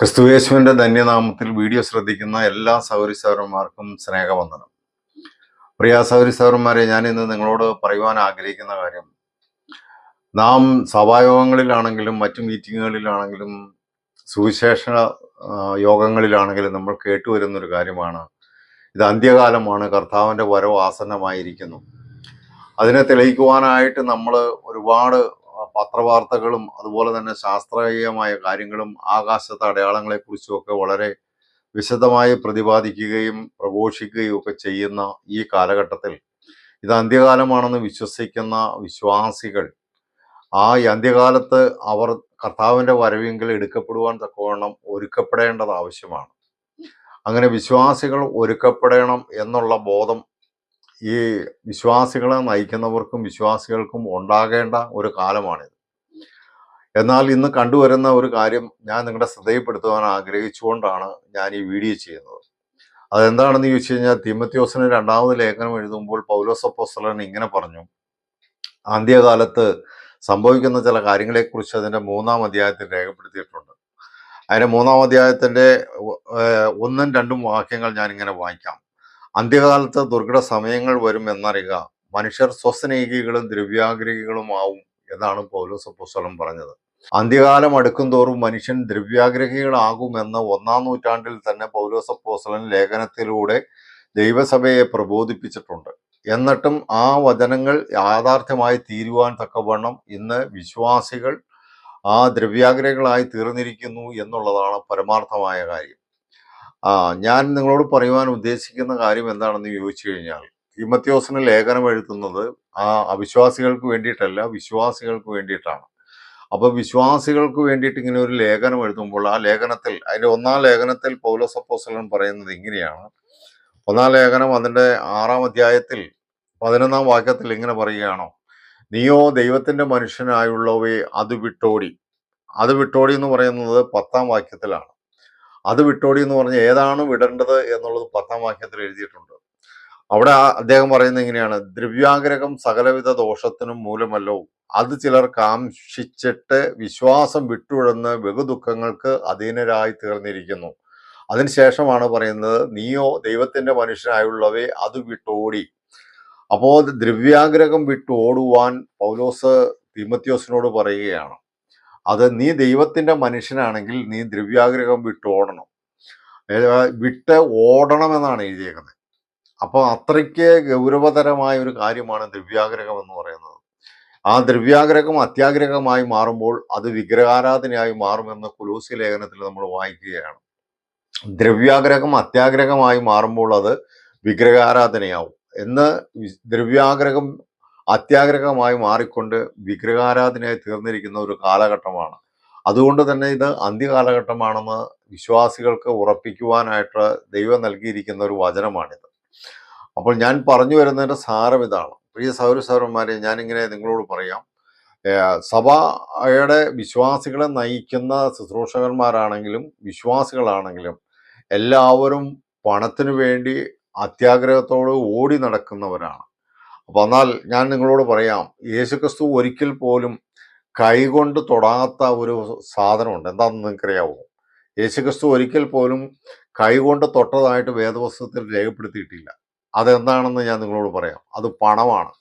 ക്രിസ്തുയേശുവിന്റെ ധന്യനാമത്തിൽ video ശ്രദ്ധിക്കുന്ന എല്ലാ സൗരി സൗരന്മാർക്കും സ്നേഹവന്ദനം. പ്രിയ സൗരി സൗരന്മാരെ ഞാൻ ഇന്ന് നിങ്ങളോട് പറയുവാൻ ആഗ്രഹിക്കുന്ന കാര്യം നാം സഭായോഗങ്ങളിലാണെങ്കിലും മറ്റു മീറ്റിങ്ങുകളിലാണെങ്കിലും സുവിശേഷ യോഗങ്ങളിലാണെങ്കിലും നമ്മൾ കേട്ടുവരുന്ന ഒരു കാര്യമാണ്. ഇത് അന്ത്യകാലമാണ് കർത്താവിന്റെ വരവ് ആസന്നമായിരിക്കുന്നു. അതിനെ തെളിയിക്കുവാനായിട്ട് നമ്മൾ ഒരുപാട് പത്രവാർത്തകളും അതുപോലെ തന്നെ ശാസ്ത്രീയമായ കാര്യങ്ങളും ആകാശത്തെ അടയാളങ്ങളെ കുറിച്ചുമൊക്കെ വളരെ വിശദമായി പ്രതിപാദിക്കുകയും പ്രഘോഷിക്കുകയും ഒക്കെ ചെയ്യുന്ന ഈ കാലഘട്ടത്തിൽ. ഇത് അന്ത്യകാലമാണെന്ന് വിശ്വസിക്കുന്ന വിശ്വാസികൾ ആ അന്ത്യകാലത്ത് അവർ കർത്താവിന്റെ വരവെങ്കിൽ എടുക്കപ്പെടുവാൻ തക്കവണ്ണം ഒരുക്കപ്പെടേണ്ടത് ആവശ്യമാണ്. അങ്ങനെ വിശ്വാസികൾ ഒരുക്കപ്പെടണം എന്നുള്ള ബോധം ഈ വിശ്വാസികളെ നയിക്കുന്നവർക്കും വിശ്വാസികൾക്കും ഉണ്ടാകേണ്ട ഒരു കാലമാണിത്. എന്നാൽ ഇന്ന് കണ്ടുവരുന്ന ഒരു കാര്യം ഞാൻ നിങ്ങളുടെ ശ്രദ്ധയിൽപ്പെടുത്തുവാൻ ആഗ്രഹിച്ചുകൊണ്ടാണ് ഞാൻ ഈ വീഡിയോ ചെയ്യുന്നത്. അതെന്താണെന്ന് ചോദിച്ചു കഴിഞ്ഞാൽ തിമത്യോസിന് രണ്ടാമത് ലേഖനം എഴുതുമ്പോൾ പൗലോസപ്പോസ്തലൻ ഇങ്ങനെ പറഞ്ഞു. അന്ത്യകാലത്ത് സംഭവിക്കുന്ന ചില കാര്യങ്ങളെക്കുറിച്ച് അതിന്റെ മൂന്നാം അധ്യായത്തിൽ രേഖപ്പെടുത്തിയിട്ടുണ്ട്. അതിന്റെ മൂന്നാം അധ്യായത്തിന്റെ ഒന്നും രണ്ടും വാക്യങ്ങൾ ഞാൻ ഇങ്ങനെ വായിക്കാം. അന്ത്യകാലത്ത് ദുർഘട സമയങ്ങൾ വരും എന്നറിയുക. മനുഷ്യർ സ്വസ്നേഹികളും ദ്രവ്യാഗ്രഹികളുമാവും എന്നാണ് പൗലോസ് പുസ്തകം പറഞ്ഞത്. അന്ത്യകാലം അടുക്കും തോറും മനുഷ്യൻ ദ്രവ്യാഗ്രഹികളാകുമെന്ന് ഒന്നാം നൂറ്റാണ്ടിൽ തന്നെ പൗലോസ പോസലൻ ലേഖനത്തിലൂടെ ദൈവസഭയെ പ്രബോധിപ്പിച്ചിട്ടുണ്ട്. എന്നിട്ടും ആ വചനങ്ങൾ യാഥാർത്ഥ്യമായി തീരുവാൻ തക്കവണ്ണം ഇന്ന് വിശ്വാസികൾ ആ ദ്രവ്യാഗ്രഹികളായി തീർന്നിരിക്കുന്നു എന്നുള്ളതാണ് പരമാർത്ഥമായ കാര്യം. ആ ഞാൻ നിങ്ങളോട് പറയുവാൻ ഉദ്ദേശിക്കുന്ന കാര്യം എന്താണെന്ന് ചോദിച്ചു കഴിഞ്ഞാൽ തീമത്യോസിന് ലേഖനം എഴുതുന്നത് ആ അവിശ്വാസികൾക്ക് വേണ്ടിയിട്ടല്ല വിശ്വാസികൾക്ക് വേണ്ടിയിട്ടാണ്. അപ്പോൾ വിശ്വാസികൾക്ക് വേണ്ടിയിട്ട് ഇങ്ങനെ ഒരു ലേഖനം എഴുതുമ്പോൾ ആ ലേഖനത്തിൽ അതിന്റെ ഒന്നാം ലേഖനത്തിൽ പൗലോസ് അപ്പോസ്തലൻ പറയുന്നത് ഇങ്ങനെയാണ്. ഒന്നാം ലേഖനം അതിന്റെ ആറാം അധ്യായത്തിൽ പതിനൊന്നാം വാക്യത്തിൽ ഇങ്ങനെ പറയുകയാണോ. നീയോ ദൈവത്തിന്റെ മനുഷ്യനായുള്ളവയെ അത് വിട്ടോടി. അത് വിട്ടോടി എന്ന് പറയുന്നത് പത്താം വാക്യത്തിലാണ്. അത് വിട്ടോടി എന്ന് പറഞ്ഞ് ഏതാണ് വിടേണ്ടത് എന്നുള്ളത് പത്താം വാക്യത്തിൽ എഴുതിയിട്ടുണ്ട്. അവിടെ അദ്ദേഹം പറയുന്നത് ഇങ്ങനെയാണ് ദ്രവ്യാഗ്രഹം സകലവിധ ദോഷത്തിനും മൂലമല്ലോ. അത് ചിലർ കാംക്ഷിച്ചിട്ട് വിശ്വാസം വിട്ടുഴന്ന് ബഹുദുഃഖങ്ങൾക്ക് അധീനരായി തീർന്നിരിക്കുന്നു. അതിനുശേഷമാണ് പറയുന്നത് നീയോ ദൈവത്തിന്റെ മനുഷ്യനായുള്ളവേ അത് വിട്ടോടി. അപ്പോൾ ദ്രവ്യാഗ്രഹം വിട്ടോടുവാൻ പൗലോസ് തിമത്യോസിനോട് പറയുകയാണ്. അത് നീ ദൈവത്തിന്റെ മനുഷ്യനാണെങ്കിൽ നീ ദ്രവ്യാഗ്രഹം വിട്ട് ഓടണം. വിട്ട് ഓടണമെന്നാണ് എഴുതിയേക്കുന്നത്. അപ്പോൾ അത്രയ്ക്ക് ഗൗരവതരമായ ഒരു കാര്യമാണ് ദ്രവ്യാഗ്രഹം എന്ന് പറയുന്നത്. ആ ദ്രവ്യാഗ്രഹം അത്യാഗ്രഹമായി മാറുമ്പോൾ അത് വിഗ്രഹാരാധനയായി മാറുമെന്ന് കുലൂസി ലേഖനത്തിൽ നമ്മൾ വായിക്കുകയാണ്. ദ്രവ്യാഗ്രഹം അത്യാഗ്രഹമായി മാറുമ്പോൾ അത് വിഗ്രഹാരാധനയാവും. എന്ന് ദ്രവ്യാഗ്രഹം അത്യാഗ്രഹമായി മാറിക്കൊണ്ട് വിഗ്രഹാരാധനയായി തീർന്നിരിക്കുന്ന ഒരു കാലഘട്ടമാണ്. അതുകൊണ്ട് തന്നെ ഇത് അന്ത്യകാലഘട്ടമാണെന്ന് വിശ്വാസികൾക്ക് ഉറപ്പിക്കുവാനായിട്ട് ദൈവം നൽകിയിരിക്കുന്ന ഒരു വചനമാണിത്. അപ്പോൾ ഞാൻ പറഞ്ഞു വരുന്നതിന്റെ സാരം ഇതാണ്. പ്രിയ സൗര സൗരന്മാരെ ഞാനിങ്ങനെ നിങ്ങളോട് പറയാം. സഭയുടെ വിശ്വാസികളെ നയിക്കുന്ന ശുശ്രൂഷകന്മാരാണെങ്കിലും വിശ്വാസികളാണെങ്കിലും എല്ലാവരും പണത്തിനു വേണ്ടി അത്യാഗ്രഹത്തോട് ഓടി നടക്കുന്നവരാണ്. അപ്പൊ എന്നാൽ ഞാൻ നിങ്ങളോട് പറയാം യേശുക്രിസ്തു ഒരിക്കൽ പോലും കൈകൊണ്ട് തൊടാത്ത ഒരു സാധനമുണ്ട്. എന്താണെന്ന് നിങ്ങൾക്കറിയാവോ? യേശുക്രിസ്തു ഒരിക്കൽ പോലും കൈകൊണ്ട് തൊട്ടതായിട്ട് വേദവസ്തുത്തിൽ രേഖപ്പെടുത്തിയിട്ടില്ല. അതെന്താണെന്ന് ഞാൻ നിങ്ങളോട് പറയാം. അത് പണമാണ്.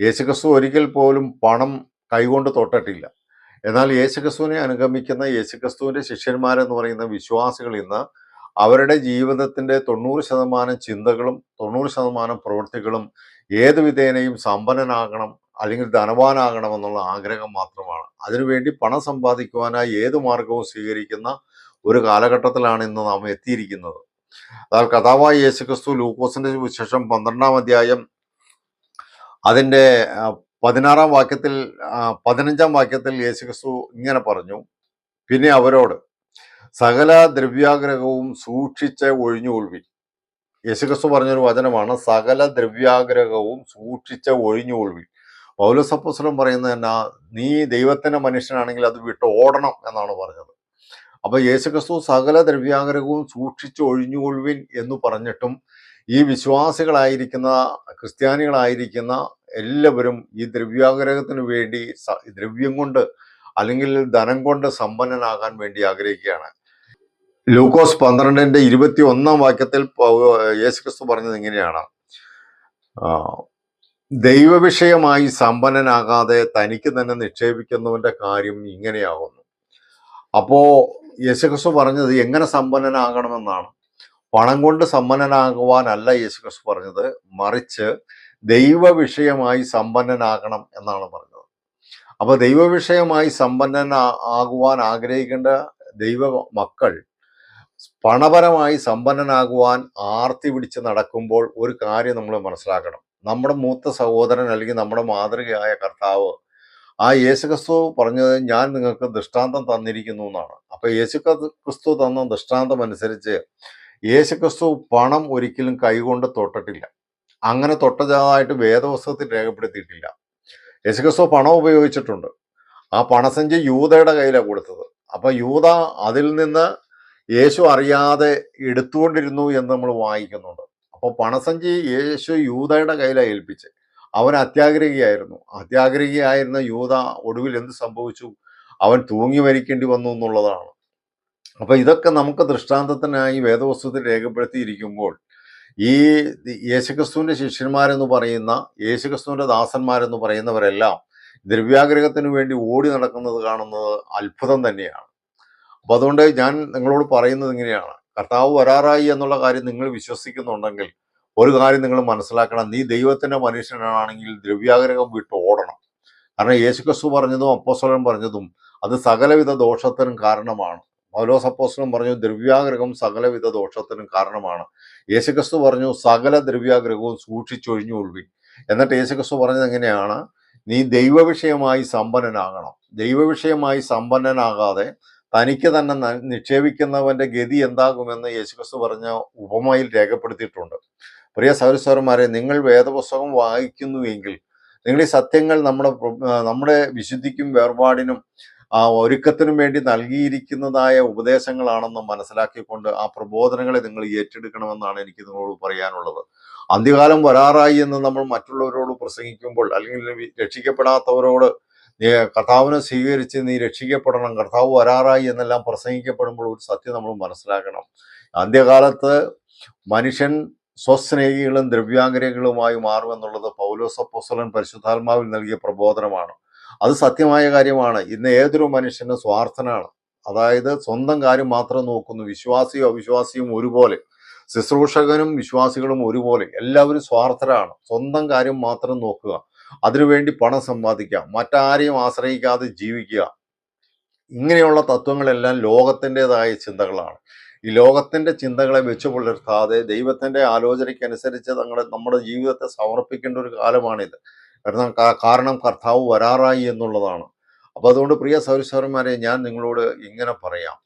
യേശുക്രിസ്തു ഒരിക്കൽ പോലും പണം കൈകൊണ്ട് തൊട്ടിട്ടില്ല. എന്നാൽ യേശുക്രിസ്തുവിനെ അനുഗമിക്കുന്ന യേശുക്രിസ്തുവിന്റെ ശിഷ്യന്മാരെന്ന് പറയുന്ന വിശ്വാസികൾ ഇന്ന് അവരുടെ ജീവിതത്തിന്റെ തൊണ്ണൂറ് ശതമാനം ചിന്തകളും തൊണ്ണൂറ് ശതമാനം പ്രവൃത്തികളും ഏത് വിധേനയും സമ്പന്നനാകണം അല്ലെങ്കിൽ ധനവാനാകണം എന്നുള്ള ആഗ്രഹം മാത്രമാണ്. അതിനുവേണ്ടി പണം സമ്പാദിക്കുവാനായി ഏത് മാർഗവും സ്വീകരിക്കുന്ന ഒരു കാലഘട്ടത്തിലാണ് ഇന്ന് നാം എത്തിയിരിക്കുന്നത്. അതായത് കഥാവായ യേശുക്രിസ്തു ലൂക്കോസിന്റെ വിശേഷം പന്ത്രണ്ടാം അധ്യായം അതിന്റെ ആ, പതിനാറാം വാക്യത്തിൽ പതിനഞ്ചാം വാക്യത്തിൽ യേശുക്രിസ്തു ഇങ്ങനെ പറഞ്ഞു. പിന്നെ അവരോട് സകല ദ്രവ്യാഗ്രഹവും സൂക്ഷിച്ച് ഒഴിഞ്ഞുകൊള്ളുവിൻ. യേശുക്രിസ്തു പറഞ്ഞൊരു വചനമാണ് സകല ദ്രവ്യാഗ്രഹവും സൂക്ഷിച്ച് ഒഴിഞ്ഞുകൊള്ളുവിൻ. പൗലസപ്പുസ്ലം പറയുന്നത് എന്നാ നീ ദൈവത്തിന്റെ മനുഷ്യനാണെങ്കിൽ അത് വിട്ട് ഓടണം എന്നാണ് പറഞ്ഞത്. അപ്പൊ യേശുക്രിസ്തു സകല ദ്രവ്യാഗ്രഹവും സൂക്ഷിച്ച് ഒഴിഞ്ഞുകൊള്ളുവിൻ എന്ന് പറഞ്ഞിട്ടും ഈ വിശ്വാസികളായിരിക്കുന്ന ക്രിസ്ത്യാനികളായിരിക്കുന്ന എല്ലാവരും ഈ ദ്രവ്യാഗ്രഹത്തിന് വേണ്ടി ദ്രവ്യം കൊണ്ട് അല്ലെങ്കിൽ ധനം കൊണ്ട് സമ്പന്നനാകാൻ വേണ്ടി ആഗ്രഹിക്കുകയാണ്. ലൂക്കോസ് പന്ത്രണ്ടിന്റെ ഇരുപത്തി ഒന്നാം വാക്യത്തിൽ യേശുക്രിസ്തു പറഞ്ഞത് ഇങ്ങനെയാണ്. ദൈവവിഷയമായി സമ്പന്നനാകാതെ തനിക്ക് തന്നെ നിക്ഷേപിക്കുന്നവന്റെ കാര്യം ഇങ്ങനെയാകുന്നു. അപ്പോ യേശുക്രിസ്തു പറഞ്ഞത് എങ്ങനെ സമ്പന്നനാകണമെന്നാണ്. പണം കൊണ്ട് സമ്പന്നനാകുവാനല്ല യേശുക്രിസ്തു പറഞ്ഞത്. മറിച്ച് ദൈവവിഷയമായി സമ്പന്നനാകണം എന്നാണ് പറഞ്ഞത്. അപ്പൊ ദൈവവിഷയമായി സമ്പന്നനാ ആകുവാൻ ആഗ്രഹിക്കേണ്ട ദൈവ മക്കൾ പണപരമായി സമ്പന്നനാകുവാൻ ആർത്തി പിടിച്ച് നടക്കുമ്പോൾ ഒരു കാര്യം നമ്മൾ മനസ്സിലാക്കണം. നമ്മുടെ മൂത്ത സഹോദരൻ അല്ലെങ്കിൽ നമ്മുടെ മാതൃകയായ കർത്താവ് ആ യേശു ക്രിസ്തു പറഞ്ഞത് ഞാൻ നിങ്ങൾക്ക് ദൃഷ്ടാന്തം തന്നിരിക്കുന്നു എന്നാണ്. അപ്പൊ യേശു ക്രിസ്തു തന്ന ദൃഷ്ടാന്തം അനുസരിച്ച് യേശു ക്രിസ്തു പണം ഒരിക്കലും കൈകൊണ്ട് തൊട്ടിട്ടില്ല. അങ്ങനെ തൊട്ടതായിട്ട് വേദപുസ്തകത്തിൽ രേഖപ്പെടുത്തിയിട്ടില്ല. യേശു ക്രിസ്തു പണം ഉപയോഗിച്ചിട്ടുണ്ട്. ആ പണസഞ്ചി യൂതയുടെ കയ്യിലാണ് കൊടുത്തത്. അപ്പൊ യൂത അതിൽ നിന്ന് യേശു അറിയാതെ എടുത്തുകൊണ്ടിരുന്നു എന്ന് നമ്മൾ വായിക്കുന്നുണ്ട്. അപ്പോൾ പണസഞ്ചി യേശു യൂതയുടെ കയ്യിലാണ് ഏൽപ്പിച്ച്. അവൻ അത്യാഗ്രഹിയായിരുന്നു. അത്യാഗ്രഹിയായിരുന്ന യൂത ഒടുവിൽ എന്ത് സംഭവിച്ചു? അവൻ തൂങ്ങി മരിക്കേണ്ടി വന്നു എന്നുള്ളതാണ്. അപ്പൊ ഇതൊക്കെ നമുക്ക് ദൃഷ്ടാന്തത്തിനായി വേദവസ്തുത്തിൽ രേഖപ്പെടുത്തിയിരിക്കുമ്പോൾ ഈ യേശുക്രിസ്തുവിന്റെ ശിഷ്യന്മാരെന്ന് പറയുന്ന യേശുക്രിസ്തുവിന്റെ ദാസന്മാരെന്ന് പറയുന്നവരെല്ലാം ദ്രവ്യാഗ്രഹത്തിന് വേണ്ടി ഓടി നടക്കുന്നത് കാണുന്നത് അത്ഭുതം തന്നെയാണ്. അപ്പൊ അതുകൊണ്ട് ഞാൻ നിങ്ങളോട് പറയുന്നത് ഇങ്ങനെയാണ്. കർത്താവ് വരാറായി എന്നുള്ള കാര്യം നിങ്ങൾ വിശ്വസിക്കുന്നുണ്ടെങ്കിൽ ഒരു കാര്യം നിങ്ങൾ മനസ്സിലാക്കണം. നീ ദൈവത്തിന്റെ മനുഷ്യനാണെങ്കിൽ ദ്രവ്യാഗ്രഹം വിട്ട് ഓടണം. കാരണം യേശുക്രിസ്തു പറഞ്ഞതും അപ്പോസ്തലൻ പറഞ്ഞതും അത് സകലവിധ ദോഷത്തിനും കാരണമാണ്. പൗലോസ് അപ്പോസ്തലൻ പറഞ്ഞു ദ്രവ്യാഗ്രഹം സകലവിധ ദോഷത്തിനും കാരണമാണ്. യേശുക്രിസ്തു പറഞ്ഞു സകല ദ്രവ്യാഗ്രഹവും സൂക്ഷിച്ചൊഴിഞ്ഞുകൊള്ളുവിൻ എന്നിട്ട് യേശുക്രിസ്തു പറഞ്ഞത് എങ്ങനെയാണ്? നീ ദൈവവിഷയമായി സമ്പന്നനാകണം. ദൈവവിഷയമായി സമ്പന്നനാകാതെ തനിക്ക് തന്നെ നിക്ഷേപിക്കുന്നവന്റെ ഗതി എന്താകുമെന്ന് യേശുക്രിസ്തു പറഞ്ഞ ഉപമയിൽ രേഖപ്പെടുത്തിയിട്ടുണ്ട്. പ്രിയ സൗരസ്വരന്മാരെ നിങ്ങൾ വേദപുസ്തകം വായിക്കുന്നുവെങ്കിൽ നിങ്ങൾ ഈ സത്യങ്ങൾ നമ്മുടെ നമ്മുടെ വിശുദ്ധിക്കും വേർപാടിനും ആ ഒരുക്കത്തിനും വേണ്ടി നൽകിയിരിക്കുന്നതായ ഉപദേശങ്ങളാണെന്ന് മനസ്സിലാക്കിക്കൊണ്ട് ആ പ്രബോധനങ്ങളെ നിങ്ങൾ ഏറ്റെടുക്കണമെന്നാണ് എനിക്ക് നിങ്ങളോട് പറയാനുള്ളത്. അന്ത്യകാലം വരാറായി എന്ന് നമ്മൾ മറ്റുള്ളവരോട് പ്രസംഗിക്കുമ്പോൾ അല്ലെങ്കിൽ രക്ഷിക്കപ്പെടാത്തവരോട് നീ കർത്താവിനെ സ്വീകരിച്ച് നീ രക്ഷിക്കപ്പെടണം കർത്താവ് വരാറായി എന്നെല്ലാം പ്രസംഗിക്കപ്പെടുമ്പോൾ ഒരു സത്യം നമ്മൾ മനസ്സിലാക്കണം. അന്ത്യകാലത്ത് മനുഷ്യൻ സ്വസ്നേഹികളും ദ്രവ്യാഗ്രഹികളുമായി മാറുമെന്നുള്ളത് പൗലോസ് അപ്പോസ്തലൻ പരിശുദ്ധാത്മാവിൽ നൽകിയ പ്രബോധനമാണ്. അത് സത്യമായ കാര്യമാണ്. ഇന്ന് ഏതൊരു മനുഷ്യനും സ്വാർത്ഥനാണ്. അതായത് സ്വന്തം കാര്യം മാത്രം നോക്കുന്നു. വിശ്വാസിയും അവിശ്വാസിയും ഒരുപോലെ. ശുശ്രൂഷകനും വിശ്വാസികളും ഒരുപോലെ. എല്ലാവരും സ്വാർത്ഥരാണ്. സ്വന്തം കാര്യം മാത്രം നോക്കുക. അതിനുവേണ്ടി പണം സമ്പാദിക്കുക മറ്റാരെയും ആശ്രയിക്കാതെ ജീവിക്കുക. ഇങ്ങനെയുള്ള തത്വങ്ങളെല്ലാം ലോകത്തിന്റെതായ ചിന്തകളാണ്. ഈ ലോകത്തിന്റെ ചിന്തകളെ വെച്ചു പുലർത്താതെ ദൈവത്തിന്റെ ആലോചനയ്ക്കനുസരിച്ച് തങ്ങളെ നമ്മുടെ ജീവിതത്തെ സമർപ്പിക്കേണ്ട ഒരു കാലമാണിത്. കാരണം കാരണം കർത്താവ് വരാറായി എന്നുള്ളതാണ്. അപ്പോൾ അതുകൊണ്ട് പ്രിയ സൗരസ്വരന്മാരെ ഞാൻ നിങ്ങളോട് ഇങ്ങനെ പറയാം.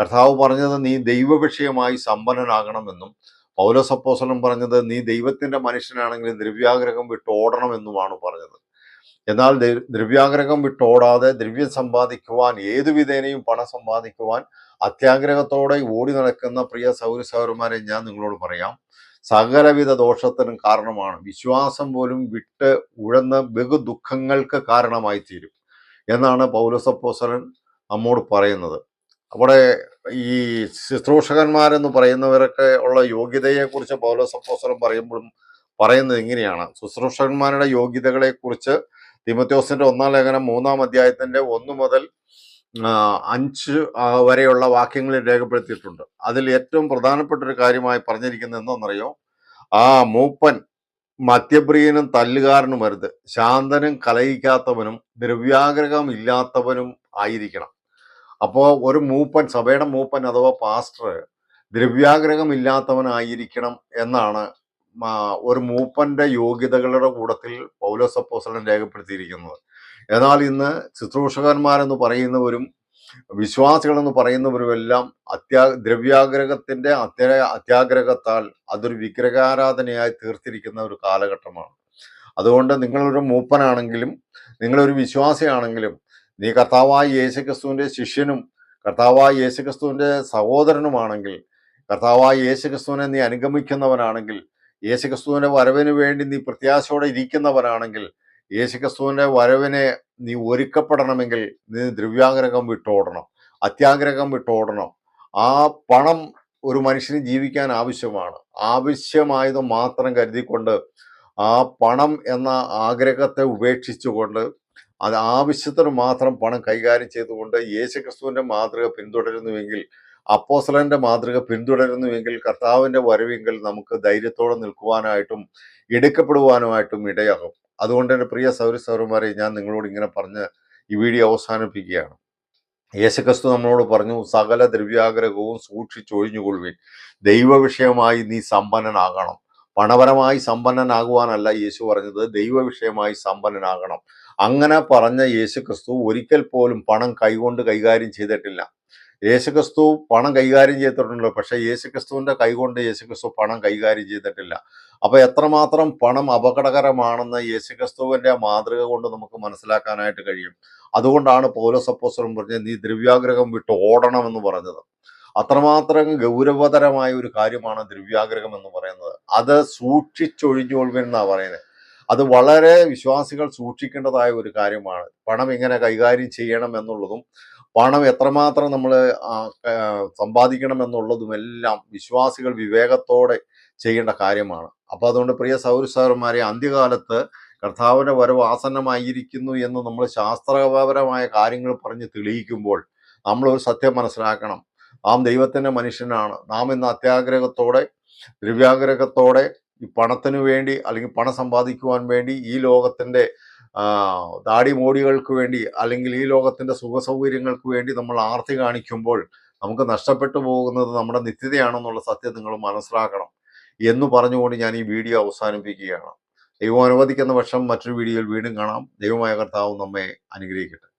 കർത്താവ് പറഞ്ഞത് നീ ദൈവവിഷയമായി സമ്പന്നനാകണമെന്നും പൗലോസപ്പോസലം പറഞ്ഞത് നീ ദൈവത്തിന്റെ മനുഷ്യനാണെങ്കിൽ ദ്രവ്യാഗ്രഹം വിട്ട് ഓടണമെന്നുമാണ് പറഞ്ഞത്. എന്നാൽ ദ്രവ്യാഗ്രഹം വിട്ടോടാതെ ദ്രവ്യം സമ്പാദിക്കുവാൻ ഏതു വിധേനയും പണം സമ്പാദിക്കുവാൻ അത്യാഗ്രഹത്തോടെ ഓടി നടക്കുന്ന പ്രിയ സൗരസൗരന്മാരെ ഞാൻ നിങ്ങളോട് പറയാം. സകലവിധ ദോഷത്തിനും കാരണമാണ്. വിശ്വാസം പോലും വിട്ട് ഉഴന്ന് ബഹു ദുഃഖങ്ങൾക്ക് കാരണമായി തീരും എന്നാണ് പൗരസപ്പോസലൻ നമ്മോട് പറയുന്നത്. അവിടെ ഈ ശുശ്രൂഷകന്മാരെന്ന് പറയുന്നവരൊക്കെ ഉള്ള യോഗ്യതയെക്കുറിച്ച് പൗലോസപ്പോസലൻ പറയുമ്പോഴും പറയുന്നത് ഇങ്ങനെയാണ്. ശുശ്രൂഷകന്മാരുടെ യോഗ്യതകളെക്കുറിച്ച് തിമത്യോസിന്റെ ഒന്നാം ലേഖനം മൂന്നാം അധ്യായത്തിന്റെ ഒന്ന് മുതൽ അഞ്ച് വരെയുള്ള വാക്യങ്ങളിൽ രേഖപ്പെടുത്തിയിട്ടുണ്ട്. അതിൽ ഏറ്റവും പ്രധാനപ്പെട്ട ഒരു കാര്യമായി പറഞ്ഞിരിക്കുന്നത് എന്താണെന്നറിയോ? ആ മൂപ്പൻ മദ്യപ്രിയനും തല്ലുകാരനും വരുത് ശാന്തനും കലയിക്കാത്തവനും ദ്രവ്യാഗ്രഹം ഇല്ലാത്തവനും ആയിരിക്കണം. അപ്പോൾ ഒരു മൂപ്പൻ സഭയുടെ മൂപ്പൻ അഥവാ പാസ്റ്റർ ദ്രവ്യാഗ്രഹമില്ലാത്തവനായിരിക്കണം എന്നാണ് ഒരു മൂപ്പന്റെ യോഗ്യതകളുടെ കൂടത്തിൽ പൗലോസ് അപ്പോസ്തലൻ രേഖപ്പെടുത്തിയിരിക്കുന്നത്. എന്നാൽ ഇന്ന് ശുശ്രൂഷകന്മാരെന്ന് പറയുന്നവരും വിശ്വാസികളെന്ന് പറയുന്നവരുമെല്ലാം അത്യാ ദ്രവ്യാഗ്രഹത്തിന്റെ അത്യ അത്യാഗ്രഹത്താൽ അതൊരു വിഗ്രഹാരാധനയായി തീർത്തിരിക്കുന്ന ഒരു കാലഘട്ടമാണ്. അതുകൊണ്ട് നിങ്ങളൊരു മൂപ്പനാണെങ്കിലും നിങ്ങളൊരു വിശ്വാസിയാണെങ്കിലും നീ കർത്താവായ യേശുക്രിസ്തുവിന്റെ ശിഷ്യനും കർത്താവായ യേശുക്രിസ്തുവിന്റെ സഹോദരനുമാണെങ്കിൽ കർത്താവായ യേശുക്രിസ്തുവിനെ നീ അനുഗമിക്കുന്നവനാണെങ്കിൽ യേശുക്രിസ്തുവിന്റെ വരവിന് വേണ്ടി നീ പ്രത്യാശയോടെ ഇരിക്കുന്നവനാണെങ്കിൽ യേശുക്രിസ്തുവിന്റെ വരവിനെ നീ ഒരുക്കപ്പെടണമെങ്കിൽ നീ ദ്രവ്യാഗ്രഹം വിട്ടോടണം അത്യാഗ്രഹം വിട്ടോടണം. ആ പണം ഒരു മനുഷ്യന് ജീവിക്കാൻ ആവശ്യമാണ്. ആവശ്യമായത് മാത്രം കരുതിക്കൊണ്ട് ആ പണം എന്ന ആഗ്രഹത്തെ ഉപേക്ഷിച്ചുകൊണ്ട് അത് ആവശ്യത്തിന് മാത്രം പണം കൈകാര്യം ചെയ്തുകൊണ്ട് യേശുക്രിസ്തുവിന്റെ മാതൃക പിന്തുടരുന്നുവെങ്കിൽ അപ്പോസലന്റെ മാതൃക പിന്തുടരുന്നുവെങ്കിൽ കർത്താവിന്റെ വരവെങ്കിൽ നമുക്ക് ധൈര്യത്തോടെ നിൽക്കുവാനായിട്ടും എടുക്കപ്പെടുവാനുമായിട്ടും ഇടയാകും. അതുകൊണ്ട് തന്നെ പ്രിയ സൗര സൗരന്മാരെ ഞാൻ നിങ്ങളോട് ഇങ്ങനെ പറഞ്ഞ് ഈ വീഡിയോ അവസാനിപ്പിക്കുകയാണ്. യേശുക്രിസ്തു നമ്മളോട് പറഞ്ഞു സകല ദ്രവ്യാഗ്രഹവും സൂക്ഷിച്ചൊഴിഞ്ഞുകൊള്ളുവിൻ ദൈവ വിഷയമായി നീ സമ്പന്നനാകണം. പണപരമായി സമ്പന്നനാകുവാനല്ല യേശു പറഞ്ഞത്. ദൈവ വിഷയമായി സമ്പന്നനാകണം. അങ്ങനെ പറഞ്ഞ യേശുക്രിസ്തു ഒരിക്കൽ പോലും പണം കൈകൊണ്ട് കൈകാര്യം ചെയ്തിട്ടില്ല. യേശുക്രിസ്തു പണം കൈകാര്യം ചെയ്തിട്ടുണ്ടല്ലോ പക്ഷെ യേശുക്രിസ്തുവിന്റെ കൈകൊണ്ട് യേശുക്രിസ്തു പണം കൈകാര്യം ചെയ്തിട്ടില്ല. അപ്പൊ എത്രമാത്രം പണം അപകടകരമാണെന്ന് യേശുക്രിസ്തുവിന്റെ മാതൃക കൊണ്ട് നമുക്ക് മനസ്സിലാക്കാനായിട്ട് കഴിയും. അതുകൊണ്ടാണ് പൗലോസ് അപ്പോസ്തലൻ പറഞ്ഞത് നീ ദ്രവ്യാഗ്രഹം വിട്ട് ഓടണമെന്ന് പറഞ്ഞത്. അത്രമാത്രം ഗൗരവതരമായ ഒരു കാര്യമാണ് ദ്രവ്യാഗ്രഹം എന്ന് പറയുന്നത്. അത് സൂക്ഷിച്ചൊഴിഞ്ഞുകൊള്ളുമെന്നാണ് പറയുന്നത്. അത് വളരെ വിശ്വാസികൾ സൂക്ഷിക്കേണ്ടതായ ഒരു കാര്യമാണ്. പണം എങ്ങനെ കൈകാര്യം ചെയ്യണം എന്നുള്ളതും പണം എത്രമാത്രം നമ്മൾ സമ്പാദിക്കണം എന്നുള്ളതും എല്ലാം വിശ്വാസികൾ വിവേകത്തോടെ ചെയ്യേണ്ട കാര്യമാണ്. അപ്പൊ അതുകൊണ്ട് പ്രിയ സൗരസാരന്മാരെ അന്ത്യകാലത്ത് കർത്താവിന്റെ വരവ് ആസന്നമായിരിക്കുന്നു എന്ന് നമ്മൾ ശാസ്ത്രപരമായ കാര്യങ്ങൾ പറഞ്ഞ് തെളിയിക്കുമ്പോൾ നമ്മളൊരു സത്യം മനസ്സിലാക്കണം. നാം ദൈവത്തിന്റെ മനുഷ്യനാണ്. നാം ഇന്ന് അത്യാഗ്രഹത്തോടെ ദ്രവ്യാഗ്രഹത്തോടെ ഈ പണത്തിന് വേണ്ടി അല്ലെങ്കിൽ പണം സമ്പാദിക്കുവാൻ വേണ്ടി ഈ ലോകത്തിന്റെ മോടികൾക്ക് വേണ്ടി അല്ലെങ്കിൽ ഈ ലോകത്തിന്റെ സുഖസൗകര്യങ്ങൾക്ക് വേണ്ടി നമ്മൾ ആർത്തി കാണിക്കുമ്പോൾ നമുക്ക് നഷ്ടപ്പെട്ടു പോകുന്നത് നമ്മുടെ നിത്യതയാണെന്നുള്ള സത്യം നിങ്ങൾ മനസ്സിലാക്കണം എന്ന് പറഞ്ഞുകൊണ്ട് ഞാൻ ഈ വീഡിയോ അവസാനിപ്പിക്കുകയാണ്. ദൈവം അനുവദിക്കുന്ന പക്ഷം മറ്റൊരു വീഡിയോയിൽ വീണ്ടും കാണാം. ദൈവമായ കർത്താവ് നമ്മെ അനുഗ്രഹിക്കട്ടെ.